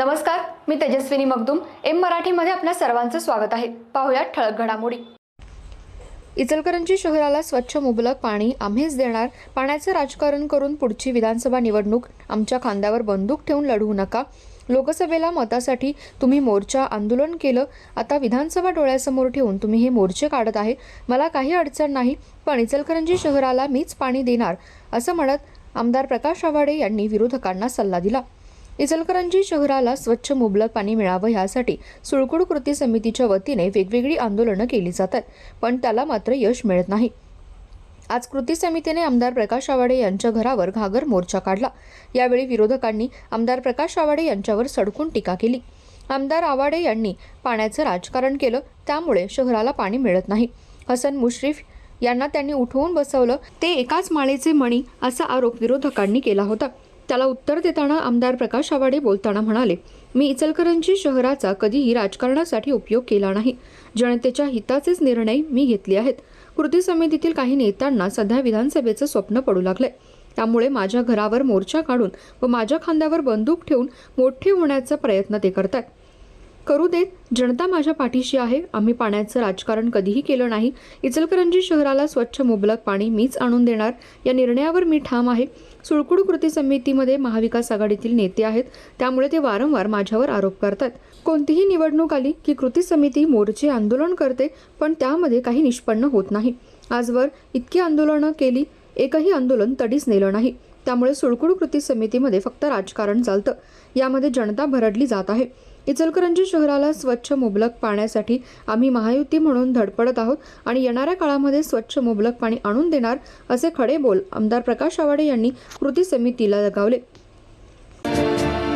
नमस्कार मी तेजस्विनी मगदुम. एम मराठीमध्ये आपल्या सर्वांचं स्वागत आहे. पाहुयात ठळक घडामोडी. इचलकरंजी शहराला स्वच्छ मुबलक पाणी आम्हीच देणार. पाण्याचं राजकारण करून पुढची विधानसभा निवडणूक. आमच्या खांद्यावर बंदूक ठेवून लढवू नका. लोकसभेला मतासाठी तुम्ही मोर्चा आंदोलन केलं. आता विधानसभा डोळ्यासमोर ठेवून तुम्ही हे मोर्चे काढत आहे. मला काही अडचण नाही पण इचलकरंजी शहराला मीच पाणी देणार असं म्हणत आमदार प्रकाश आवाडे यांनी विरोधकांना सल्ला दिला. इचलकरंजी शहराला स्वच्छ मुबलक पाणी मिळावं यासाठी सुळकुड कृती समितीच्या वतीने वेगवेगळी आंदोलनं केली जातात पण त्याला मात्र यश मिळत नाही. आज कृती समितीने आमदार प्रकाश आवाडे यांच्या घरावर घागर मोर्चा काढला. यावेळी विरोधकांनी आमदार प्रकाश आवाडे यांच्यावर सडकून टीका केली. आमदार आवाडे यांनी पाण्याचं राजकारण केलं त्यामुळे शहराला पाणी मिळत नाही. हसन मुश्रीफ यांना त्यांनी उठवून बसवलं ते एकाच माळेचे मणी असा आरोप विरोधकांनी केला होता. त्याला उत्तर देताना आमदार प्रकाश आवाडे बोलताना म्हणाले मी इचलकरंजी शहराचा कधीही राजकारणासाठी उपयोग केला नाही. जनतेच्या हिताचेच निर्णय मी घेतले आहेत. कृती समितीतील काही नेत्यांना सध्या विधानसभेचं स्वप्न पडू लागलंय. त्यामुळे माझ्या घरावर मोर्चा काढून व माझ्या खांद्यावर बंदूक ठेवून मोठे होण्याचा प्रयत्न ते करतात करू देत. जनता माझ्या पाठीशी आहे. आम्ही पाण्याचं राजकारण कधीही केलं नाही. इचलकरंजी शहराला स्वच्छ मुबलक पाणी मीच आणून देणार. या निर्णयावर मी ठाम आहे. सुळकुड कृती समितीमध्ये महाविकास आघाडीतील नेते आहेत. त्यामुळे ते वारंवार माझ्यावर आरोप करतात. कोणतीही निवडणूक आली की कृती समिती मोर्चे आंदोलन करते पण त्यामध्ये काही निष्पन्न होत नाही. आजवर इतकी आंदोलनं केली एकही आंदोलन तडीच नेलं नाही. त्यामुळे सुळकुड कृती समितीमध्ये फक्त राजकारण चालतं. यामध्ये जनता भरडली जात आहे. इचलकरंजी शहराला स्वच्छ मुबलक पाण्यासाठी आम्ही महायुती म्हणून धडपडत आहोत आणि येणाऱ्या काळामध्ये स्वच्छ मुबलक पाणी आणून देणार असे खडे बोल आमदार प्रकाश आवाडे यांनी कृती समितीला लगावले.